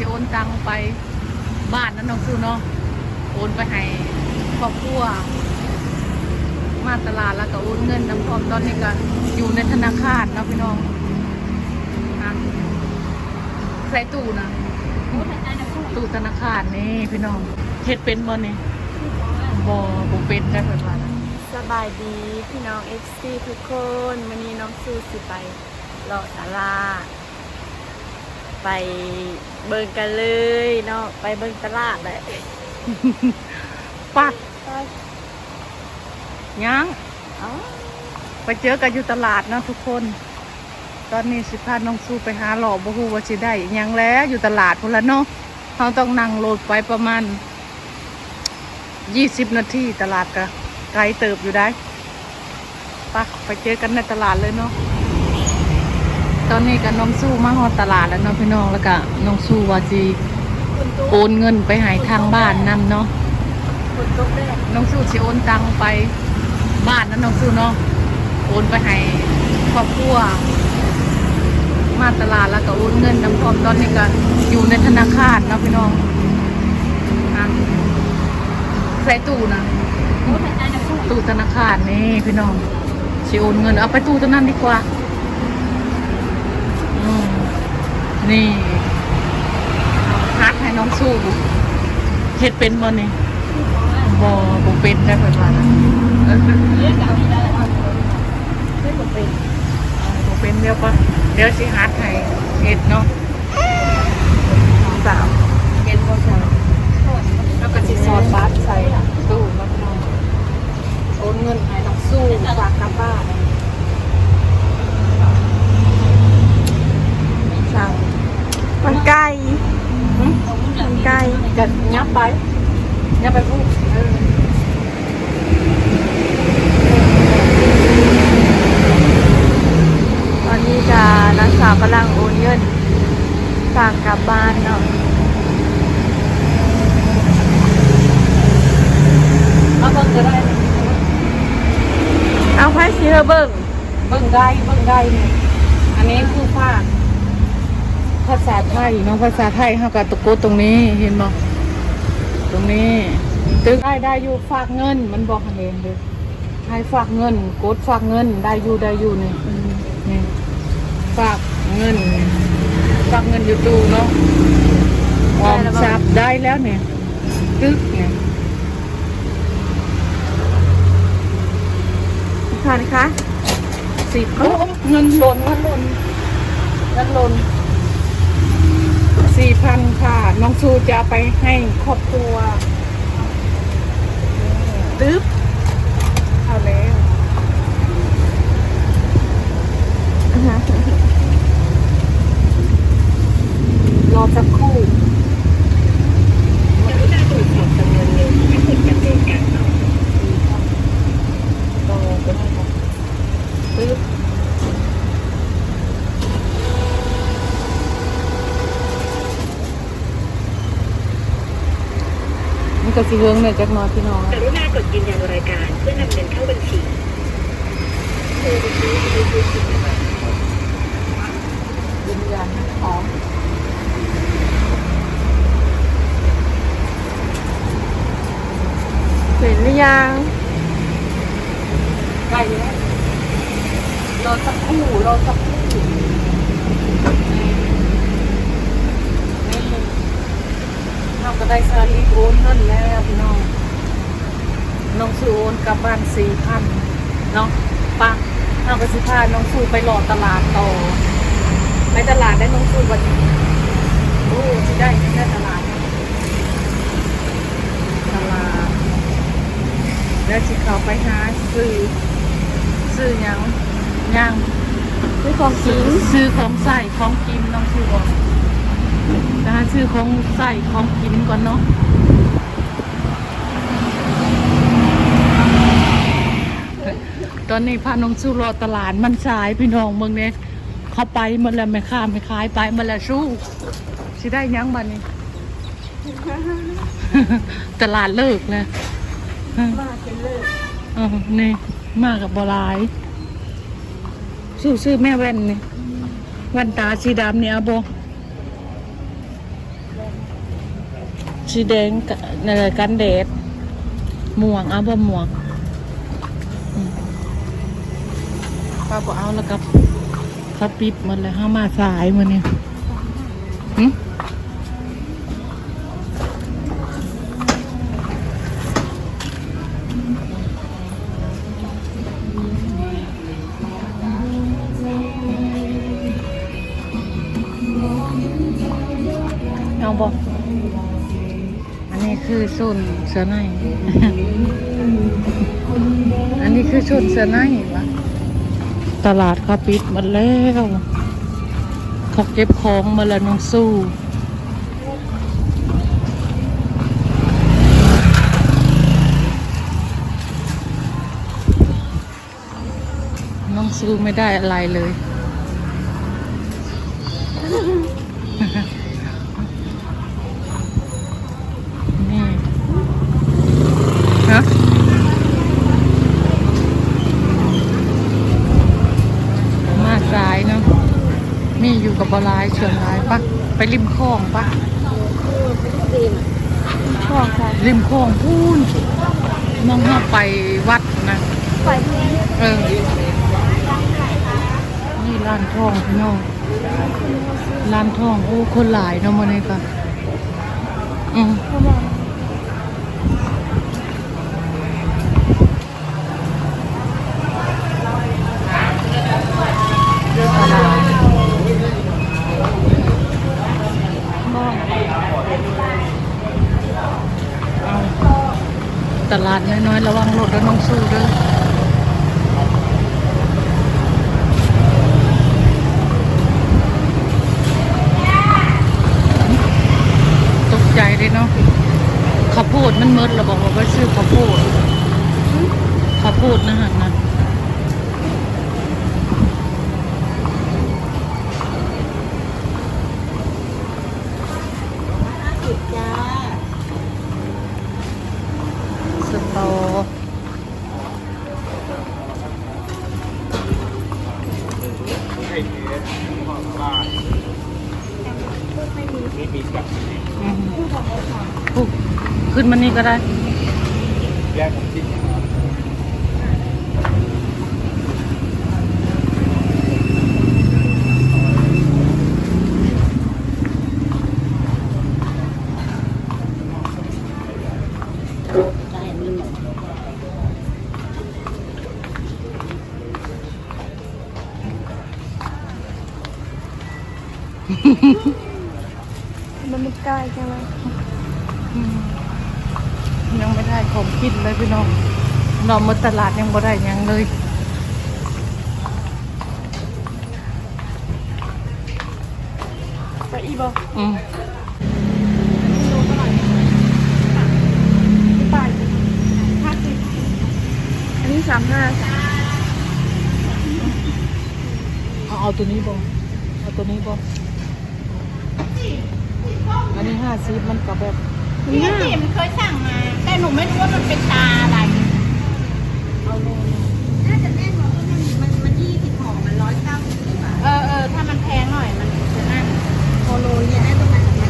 สิโอนตังไปบ้านนั้นน้องสู้เนาะโอนไปให้ครอบครัวมาตลาดแล้วก็โอนเงินน้ำพร้อมตอนนี้ก็อยู่ในธนาคารเนาะพี่น้องใส่ตู้นะตู้ธนาคารนี่พี่น้องเฮ็ดเป็นบ่นี่บ่บ่เป็นได้เพิ่นว่านสบายดีพี่น้อง FC ทุกคนวันนี้น้องซูสิไปเลาะตลาด ไปเบิ่งกันเลยเนาะไปเบิ่งตลาดเลยปัดยังเอ้าไปเจอกันอยู่ตลาดเนาะทุกคน ตอนนี้สิพาน้องสู้ไปหาหล่อบ่ฮู้ว่าสิได้อิหยังแล้วอยู่ตลาดพุ่นละเนาะเราต้องนั่งรถไปประมาณ20นาทีตลาดก็ไกลเติบอยู่ได้ปะไปเจอกันในตลาดเลยเนาะ ตอนนี้ก็น้องสู้มาฮอดตลาดแล้วเนาะพี่น้องแล้วก็น้องสู้ว่าสิคุณตุ๊โอนเงินไปให้ทางบ้านนํเนาะคุณตุ๊กแรกน้องสู้สิโอนตังไปบ้านนั้นน้องสู้เนาะโอนไปให้ครอบครัวมาตลาดแล้วก็โอนเงินน้ำพร้อมตอนนี้ก็อยู่ในธนาคารเนาะพี่น้องนะใส่ตู้นะตู้ธนาคารนี่พี่น้องสิโอนเงินเอาไปตู้ตรงนั้นดีกว่าอืม นี่พักให้น้องสู้เห็ดเป็นบ่นี่บอบเป็นได้เปิดมานะบ่เป็นเดี๋ยวปะเดี๋ยวสิฮัดให้เห็ดเนาะสาวเห็นบ่ใช่ แล้วก็สิซอสบัสใส่ตู้มาพี่น้องโอนเงินให้น้องสู้ฝากกลับบ้าน สาวมันไกล หึ มันไกล จะยับไป ยับไปพูดเออตอนนี้จะนักสาวกำลังโอนเงินฝากกลับบ้านเนาะเอาเบิ่งก็ได้ เอาไพ่สีเธอเบิ่งเบิ่งได้เบิ่งได้นี่อันนี้คือฝากภาษาไทยเนาะภาษาไทยเฮากับตะโกนตรงนี้เห็นบ่ ตรงนี้ ตึกได้ได้อยู่ฝากเงิน มันบอกเองเด้อให้ฝากเงินกดฝากเงินได้อยู่ได้อยู่นี่นี่ฝากเงิน ฝากเงินอยู่ตู้เนาะออมทรัพย์ได้แล้วเนี่ย ตึกเนี่ยทานคะสิบเงินหล่นเงินหล่นเงินหล่น สี่พันค่ะ น้องชูจะเอาไปให้ครอบครัวตึ๊บเอาแล้ว อ่าฮะ รอสักครู่รอก็ได้ค่ะปึ๊บมันก็ สิเฮืองเนี่ยจักหน้อยพี่น้องกรุณากดยืนยันรายการเพื่อนำเงินเข้าบัญชียืนยันหอมเห็นหรือยังใกล้แล้วรอสักครู่รอสักครู่นี่เราก็ ได้ซาลีโอนเงินแล้วพี่น้องน้องสูโอนกลับบ้านสี่พันเนาะปะเราก็สิพาน้องสูไปหลอดตลาดต่อไปตลาดได้น้องสูวันนี้โอ้ที่ได้ได้ตลาดตลาดแล้วสิเขาไปหาซื้อซื้อหยังหยังซื้อของกินซื้อของใส่ของกินน้องสูบอก จะหาซื้อของใส่ของกินก่อนเนาะตอนนี้พาน้องสู้รอตลาดมันสายพี่น้องเมืองเนี่ยเขาไปหมันแล้วไม่ข้ามไม่ขายไปหมันแล้วสู้สิได้หยังบัดนี้ ตลาดเลิกเลยมาเป็นเลิกเออนี่มากับบหลายซื้อซื้อแม่แว่นนี่แว่นตาสีดำเนี่ยเอาโบ แสีแดงนั่นแหละกันแดดม่วงเอาบ่ม่วงป้าบ่เอาแล้วกับเขาปิดหมดเลยห้ามาสายมันเนี่ย คือส่วนเสือใน อันนี้คือชนเสือในวะตลาดเขาปิดหมดแล้วเขาเก็บของมาแล้วน้องสู้น้องสู้ไม่ได้อะไรเลย นี่ ฮะ มาซ้ายเนาะมีอยู่กับบลายเชิงลายปะไปริมคลองปะช่วงค่ะริมคลองพูนมองห้าไปวัดนะไฟที่เออนี่ร้านทองพี่น้องร้านทองโอ้คนหลายเนาะมันนี่ปะอืม เขาบอก ตลาด บอก เอา ตลาดน้อยๆ ระวังรถแล้วน้องสู้ด้วยตกใจเลยเนาะข้าวโพดมันเมิดเราบอกว่าไปซื้อข้าวโพดข้าวโพดนะฮะนะ จุดจ้า สตอ อืม ปุ๊บขึ้นมานี่ก็ได้ แยกของจีมันไม่ใกล้ใช่ไหม ยังไม่ได้ของกินเลยพี่น้องเรามาตลาดยังไม่ได้หยังเลยไปอีบอกอืมไปห้าสิบอันนี้สามห้าเอาเอาตัวนี้บ่เอาตัวนี้บ่อันนี้ห้าสิบมันก็แบบ นี่สิมันเคยสั่งมา แต่หนูไม่รู้ว่ามันเป็นตาอะไร เอาโลนึง น่าจะแน่นกว่ามันมันมันยี่สิบห่อมันร้อยเก้าสิบาทเออเออถ้ามันแพงหน่อยมันจะนั่นโคโลเนี่ยได้ประมาณนี้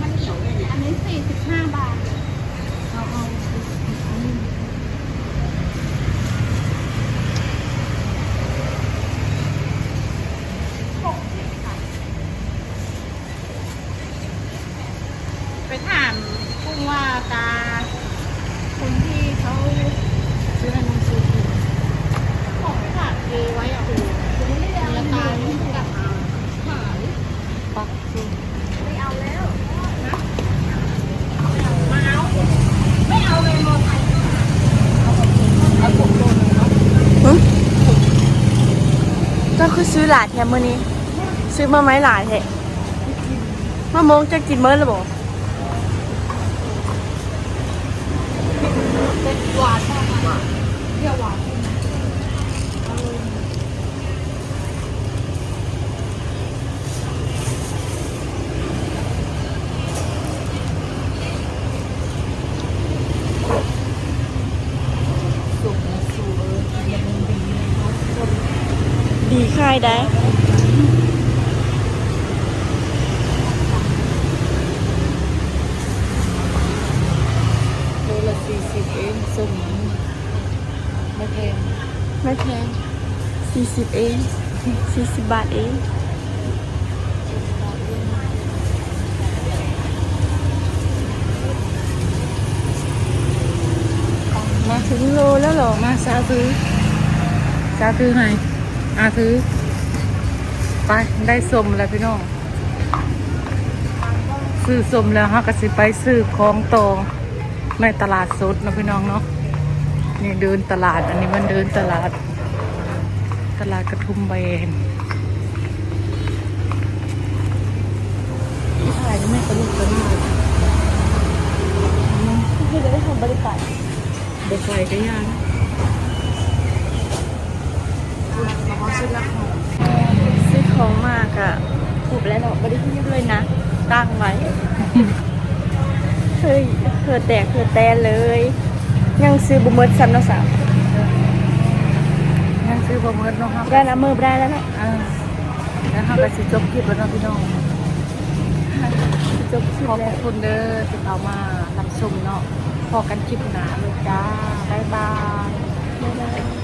มันเหนียวเลยเนี่ยอันนี้สี่สิบห้าบาท เอาเอา ไปถามกุ้งว่าตาคนที่เขาซื้อให้น้องซื้อกินของฝากเทไว้อะโอ้โหเนื้อตานี่กลับมาหาย ปักซิ ไม่เอาแล้วนะมาเอาไม่เอาเลยมอไซค์เอาผมโดนเนาะก็ คือซื้อหลายแถมเมื่อนี้ ซื้อมาไหมหลายแทมะมงจะกินเมื่อแล้วบ ได้โลละสี่สิบเองสมไม่แพงไม่แพงสี่สิบเองสี่สิบบาทเองมาถึงโลแล้วหรอมาซาซื้อซาซื้อไงอาซื้อ ไปได้สมแล้วพี่น้องซื้อสมแล้วฮะก็สิไปซื้อของตองในตลาดสดเนาะพี่น้องเนาะนี่เดินตลาดอันนี้มันเดินตลาด ตลาดกระทุ่มแบนถ่ายไม่สนุกสนุกที่จะได้ทำบริการเด็กไฟก็ยานมาขอซื้อละของ ซื้อของมากอะถูกแล้วเนาะไม่ได้ที่เลยนะ ตั้งไว้ เฮ้ย เธอแตกเธอแตนเลย ยังซื้อบุมเมิดซ้ำเนาะสาวยังซื้อบะเมิดเนาะครับได้นะมือบ่ได้แล้วเนาะอ่าแล้วเขาก็สิจบคลิปแล้วเนาะพี่น้องจบคลิปขอบแล้ว คุณเด้อที่เขามารับชมเนาะพอกันคลิปหนาเลยจ้าบ๊ายบาย บ๊ายบาย